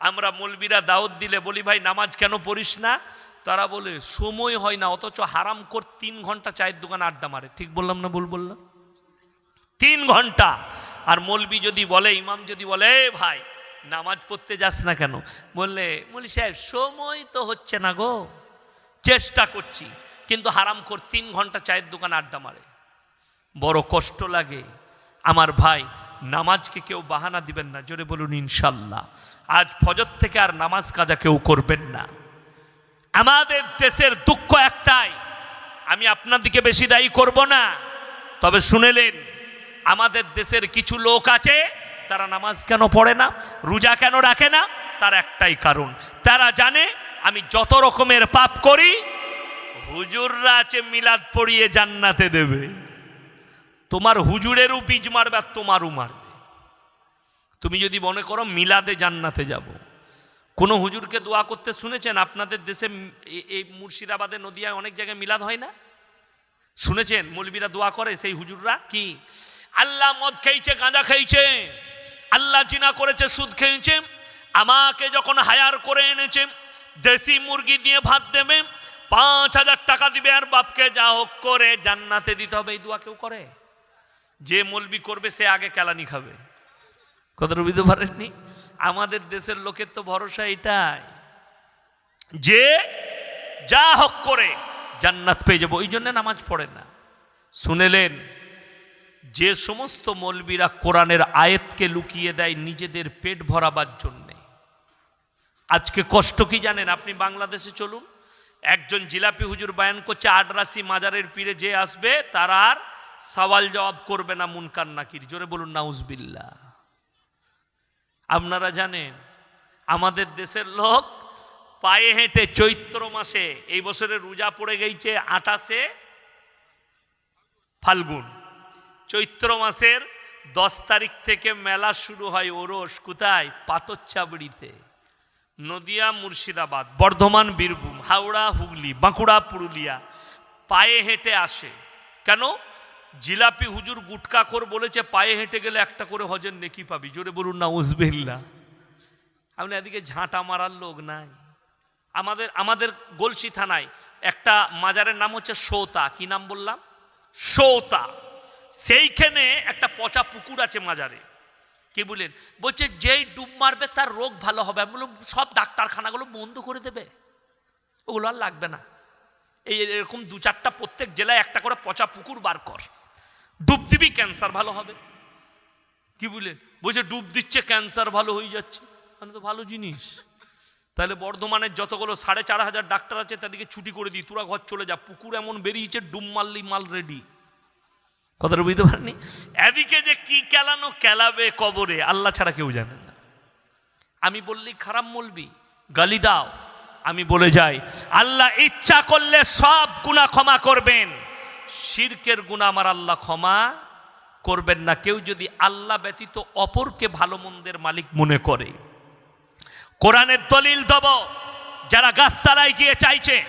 আমরা মলবিরা দাওয়াত দিলে বলি, ভাই, নামাজ কেন পড়িস না? তারা বলে, সময় হয় না, অথচ হারাম কর তিন ঘণ্টা চায়ের দোকান আড্ডা মারে। ঠিক বললাম না ভুল বললাম? তিন ঘণ্টা। আর মলবি যদি বলে, ইমাম যদি বলে, "এ ভাই, নামাজ পড়তে যাস না কেন? বললে বলি সাহেব, সময় তো হচ্ছে না গো, চেষ্টা করছি। কিন্তু হারাম কর তিন ঘণ্টা চায়ের দোকান আড্ডা মারে। বড় কষ্ট লাগে। আমার ভাই নামাজকে কেউ বাহানা দিবেন না, জোরে বলুন ইনশাল্লাহ। আজ ফজর থেকে আর নামাজ কাজা কেউ করবেন না। আমাদের দেশের দুঃখ একটাই, আমি আপনাদিকে বেশি দায়ী করব না। তবে শুনেলেন আমাদের দেশের কিছু লোক আছে, তারা নামাজ কেন পড়ে না, রোজা কেন রাখে না, তার একটাই কারণ। তারা জানে, আমি যত রকমের পাপ করি, হুজুররা আছে মিলাদ পড়িয়ে জান্নাতে দেবে। তোমার হুজুরেরও বীজ মারবে আর তোমারও মারবে। তুমি যদি মনে করো মিলাদে জান্নাতে যাব। কোনো হুজুরকে দোয়া করতে শুনেছেন? আপনাদের দেশে এই মুর্শিদাবাদে, নদিয়ায় অনেক জায়গায় মিলাদ হয় না? শুনেছেন? মৌলবীরা দোয়া করে, সেই হুজুররা কি? আল্লাহ মদ খেয়েছে, গাঁজা খেয়েছে। আল্লাহ জিনা করেছে, সুদ খেয়েছে। আমাকে যখন হায়ার করে এনেছে, দেশি মুরগি দিয়ে ভাত দেবে, পাঁচ হাজার টাকা দিবে আর বাপকে যা হোক করে জান্নাতে দিতে হবে। এই দোয়া কেউ করে? যে মলবি করবে, সে আগে কেলানি খাবে। কথাটা বুঝতে পারেননি? আমাদের দেশের লোকের তো ভরসা এটাই যে যা হোক করে জান্নাত পেয়ে যাব, ওই জন্য নামাজ পড়ে না। শুনেলেন, যে সমস্ত মলবিরা কোরআনের আয়েতকে লুকিয়ে দেয় নিজেদের পেট ভরাবার জন্যে। আজকে কষ্ট কি জানেন? আপনি বাংলাদেশে চলুন, একজন জিলাপি হুজুর বায়ান করছে, আডরাসি মাজারের পীরে যে আসবে, তার আর সওয়াল জবাব করবে না মুনকার নাকির। জোরে বলুন নাউজবিল্লা আপনারা জানেন, আমাদের দেশের লোক পায়ে হেঁটে চৈত্র মাসে, এই বছরে রোজা পড়ে গেছে আঠাশে ফাল্গুন। চৈত্র মাসের দশ তারিখ থেকে মেলা শুরু হয় ওরস, কোথায়? পাতচ্ছাবড়িতে। নদিয়া, মুর্শিদাবাদ, বর্ধমান, বীরভূম, হাওড়া, হুগলি, বাঁকুড়া, পুরুলিয়া। পায়ে হেঁটে আসে। কেন? জিলাপি হুজুর গুটকাখোর বলেছে, পায়ে হেঁটে গেলে একটা করে হজের নেকি পাবি। জোরে বলুন না উজবিল্লা আপনি এদিকে ঝাঁটা মারার লোক নাই। আমাদের আমাদের গলসি থানায় একটা মাজারের নাম হচ্ছে সৌতা। কি নাম বললাম? সৌতা। সেইখানে একটা পচা পুকুর আছে মাজারে। কি বলেন বলছে, যেই ডুব মারবে তার রোগ ভালো হবে। আমি বললাম, সব ডাক্তারখানাগুলো বন্ধ করে দেবে। ওগুলো আর লাগবে না। এই এরকম দু চারটা প্রত্যেক জেলায় একটা করে পচা পুকুর বার কর। ডুব দিবি ক্যান্সার, ভালো হবে। কি বলেন বলছে, ডুব দিচ্ছে, ক্যান্সার ভালো হয়ে যাচ্ছে। মানে তো ভালো জিনিস। তাহলে বর্ধমানের যতগুলো সাড়ে চার হাজার ডাক্তার আছে, তাদেরকে ছুটি করে দিই, তোরা ঘর চলে যা। পুকুর এমন বেরিয়েছে, ডুব মারলি, মাল রেডি কথাটা বুঝতে পারেনি এদিকে যে কি কেলানো, কেলাবে কবরে, আল্লাহ ছাড়া কেউ জানে না। আমি বললি, খারাপ বলবি, গালি দাও। আমি বলে যাই, আল্লাহ ইচ্ছা করলে সব গুণা ক্ষমা করবেন। শিরকের গুণা আমার আল্লাহ ক্ষমা করবেন না। কেউ যদি আল্লাহ ব্যতীত অপরকে ভালো মন্দের মালিক মনে করে। কোরআনের দলিল দেব, যারা গাছতলায় গিয়ে চাইছে,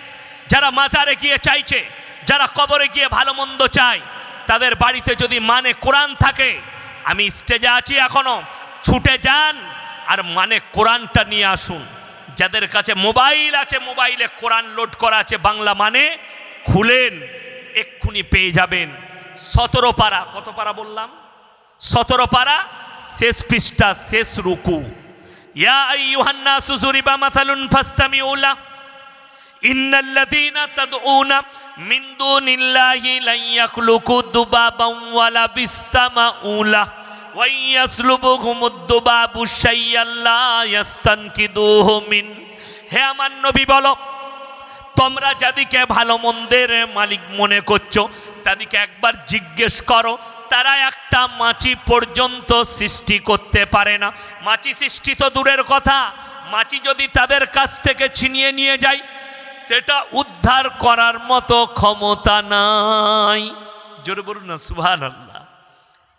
যারা মাজারে গিয়ে চাইছে, যারা কবরে গিয়ে ভালো মন্দ চায়, তাদের বাড়িতে যদি মানে কোরআন থাকে, আমি স্টেজে আছি এখনও, ছুটে যান আর মানে কোরআনটা নিয়ে আসুন। যাদের কাছে মোবাইল আছে, মোবাইলে কোরআন লোড করা আছে, বাংলা মানে খুলেন। এক্ষুনি পেয়ে যাবেন। সতেরো পারা, কত পারা বললাম? সতেরো পারা, শেষ পৃষ্ঠা, শেষ রুকু। ইয়া হে আমার নবী বলো তোমরা যাদিকে ভালো মন্দের মালিক মনে করছ, তাদিকে একবার জিজ্ঞেস করো, তারা একটা মাছি পর্যন্ত সৃষ্টি করতে পারে না। মাছি সৃষ্টি তো দূরের কথা। মাছি যদি তাদের কাছ থেকে ছিনিয়ে নিয়ে যায়, সেটা উদ্ধার করার মতো ক্ষমতা নাই। জোরে বলুন না সুহান আল্লাহ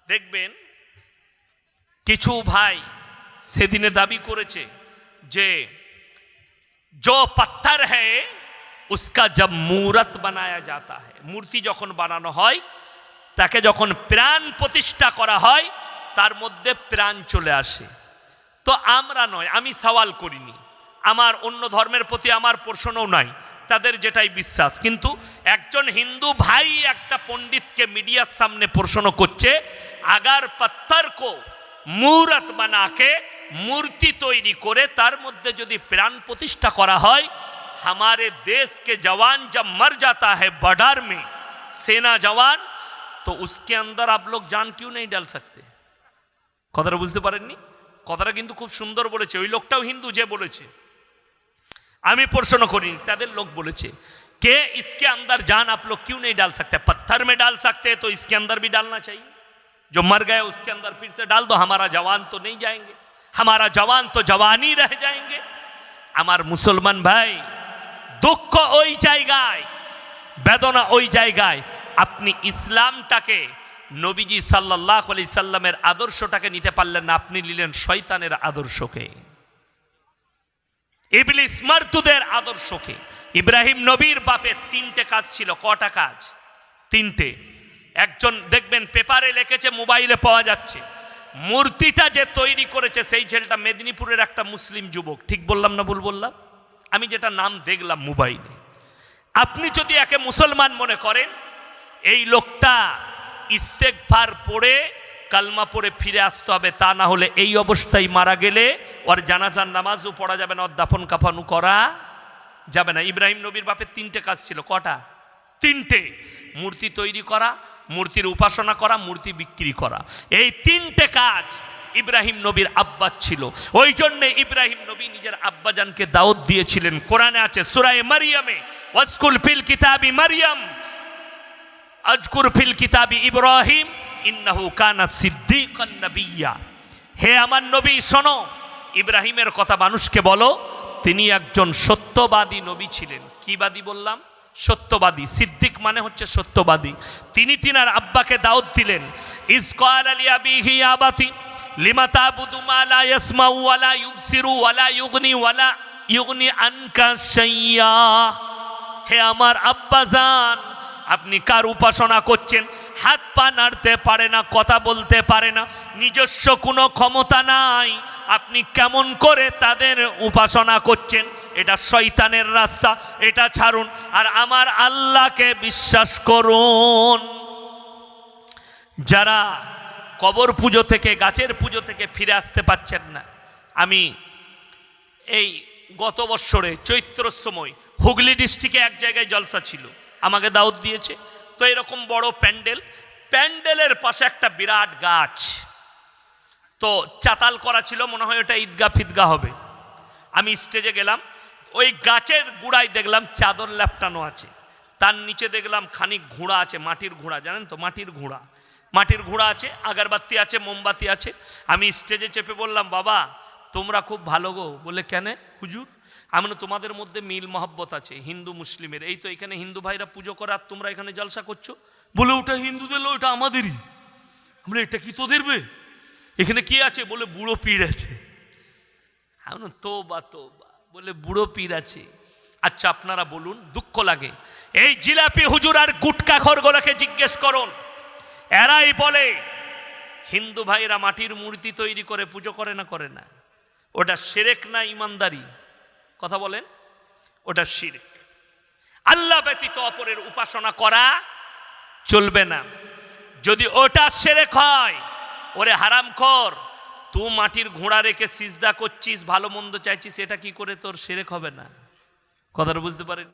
দেখবেন, কিছু ভাই সেদিনে দাবি করেছে যে জো পাত্তার হ্যাঁ উস্কা জব মূরত বানায়া যাতা মূর্তি যখন বানানো হয় তাকে যখন প্রাণ প্রতিষ্ঠা করা হয় তার মধ্যে প্রাণ চলে আসে তো আমরা নয় আমি সওয়াল করিনি আমার অন্য ধর্মের প্রতি আমার প্রশ্নও নাই তাদের যেটাই বিশ্বাস কিন্তু একজন হিন্দু ভাই একটা পণ্ডিতকে মিডিয়ার সামনে প্রশ্ন করছে আগার পাত্তার কো মুহূর্ত বানাকে মূর্তি তৈরি করে তার মধ্যে যদি প্রাণ প্রতিষ্ঠা করা হয় हमारे देश के जवान जब मर जाता है बॉर्डर में सेना जवान तो उसके अंदर आप लोग जान क्यों नहीं डाल सकते কথাটা বুঝতে পারেননি কথাটা কিন্তু খুব সুন্দর বলেছে ওই লোকটাও হিন্দু যে বলেছে আমি প্রশ্ন করিনি তাদের লোক বলেছে के इसके अंदर जान आप लोग क्यों नहीं डाल सकते पत्थर में डाल सकते हैं तो इसके अंदर भी डालना चाहिए जो मर गए उसके अंदर फिर से डाल दो हमारा जवान तो नहीं जाएंगे हमारा जवान तो जवान ही रह जाएंगे আমার মুসলমান ভাই দুঃখ ওই জায়গায়, বেদনা ওই জায়গায়। আপনি ইসলামটাকে নবীজি সাল্লাহ আলি সাল্লামের আদর্শটাকে নিতে পারলেন না, আপনি নিলেন শয়তানের আদর্শকে। ইবলিস মারতুদের আদর্শকে। ইব্রাহিম নবীর বাপের তিনটে কাজ ছিল, কটা কাজ? তিনটে। একজন দেখবেন পেপারে লিখেছে, মোবাইলে পাওয়া যাচ্ছে। মূর্তিটা যে তৈরি করেছে, সেই ছেলেটা মেদিনীপুরের একটা মুসলিম যুবক। ঠিক বললাম না ভুল বললাম? আমি যেটা নাম দেখলাম মোবাইলে। আপনি যদি একে মুসলমান মনে করেন, এই লোকটা ইস্তেক ইস্তেকফার পড়ে কালমা পড়ে ফিরে আসতে হবে, তা না হলে এই অবস্থায় মারা গেলে ওর জানাজার নামাজও পড়া যাবে না ওর দাফন কাফানু করা যাবে না। ইব্রাহিম নবীর বাপের তিনটে কাজ ছিল, কটা? তিনটে। মূর্তি তৈরি করা, মূর্তির উপাসনা করা, মূর্তি বিক্রি করা। এই তিনটে কাজ ইব্রাহিম নবীর আব্বা ছিল। ওই জন্য ইব্রাহিম নবী নিজের আব্বাজানকে দাওয়াত দিয়েছিলেন। কোরআনে আছে, সুরায় মারিয়ামে ওয়াসকুল ফিল কিতাবি মারিয়াম, আজকুর ফিল কিতাবি ইব্রাহিম, ইন্নাহু কানা সিদ্দিকান হে আমার নবী, শোনো, ইব্রাহিমের কথা মানুষকে বলো, তিনি একজন সত্যবাদী নবী ছিলেন। কি বাদী বললাম? সত্যবাদী। সিদ্দিক মানে হচ্ছে সত্যবাদী। তিনি তিনার আব্বাকে দাওয়াত দিলেন। ইসকাল আলী আবিহি আবাতি। আনকা হে আমার আপনি কার উপাসনা করছেন? হাত পা নাড়তে পারে না, কথা বলতে পারে না, নিজস্ব কোনো ক্ষমতা নাই। আপনি কেমন করে তাদের উপাসনা করছেন? এটা শয়তানের রাস্তা, এটা ছাড়ুন। আর আমার আল্লাহকে বিশ্বাস করুন। যারা কবর পুজো থেকে, গাছের পুজো থেকে ফিরে আসতে পারছেন না। আমি এই গত বৎসরে চৈত্রর সময় হুগলি ডিস্ট্রিক্টে এক জায়গায় জলসা ছিল, আমাকে দাওয়াত দিয়েছে। তো এরকম বড় প্যান্ডেল, প্যান্ডেলের পাশে একটা বিরাট গাছ। তো চাতাল করা ছিল, মনে হয় ওটা ঈদগা ফিদগা হবে। আমি স্টেজে গেলাম, ওই গাছের গুড়ায় দেখলাম চাদর ল্যাপটানো আছে। তার নিচে দেখলাম খানিক ঘোড়া আছে, মাটির ঘোড়া, জানেন তো? মাটির ঘোড়া। মাটির ঘোড়া আছে আগারবাতি আছে মোমবাতি আছে। আমি স্টেজে চেপে বললাম বাবা তোমরা খুব ভালো গো। বলে কেন? হুজুর আমি তোমাদের মধ্যে মিল মহব্বত আছে হিন্দু মুসলিমের। এই তো এখানে হিন্দু ভাইরা পুজো করে আর তোমরা এখানে জলসা করছ। বলে ওটা হিন্দুদের লো, ওটা আমাদেরই। আমরা এটা কি তোদের বে? এখানে কে আছে? বলে বুড়ো পীর আছে। তো বা তো বলে বুড়ো পীর আছে। আচ্ছা আপনারা বলুন দুঃখ লাগে। এই জিলাপি হুজুর আর গুটকা খরগুলোকে জিজ্ঞেস করুন। এরাই বলে, হিন্দু ভাইরা মাটির মূর্তি তৈরি করে পুজো করে না করে না? ওটা সেরেক না ইমানদারি? কথা বলেন, ওটা সিরেক আল্লাহ ব্যতীত অপরের উপাসনা করা চলবে না। যদি ওটা সেরেক হয়, ওরে হারাম কর তুই মাটির ঘোড়া রেখে সিজদা করছিস, ভালো মন্দ চাইছিস এটা কি করে তোর সেরেক হবে না? কথাটা বুঝতে পারেন?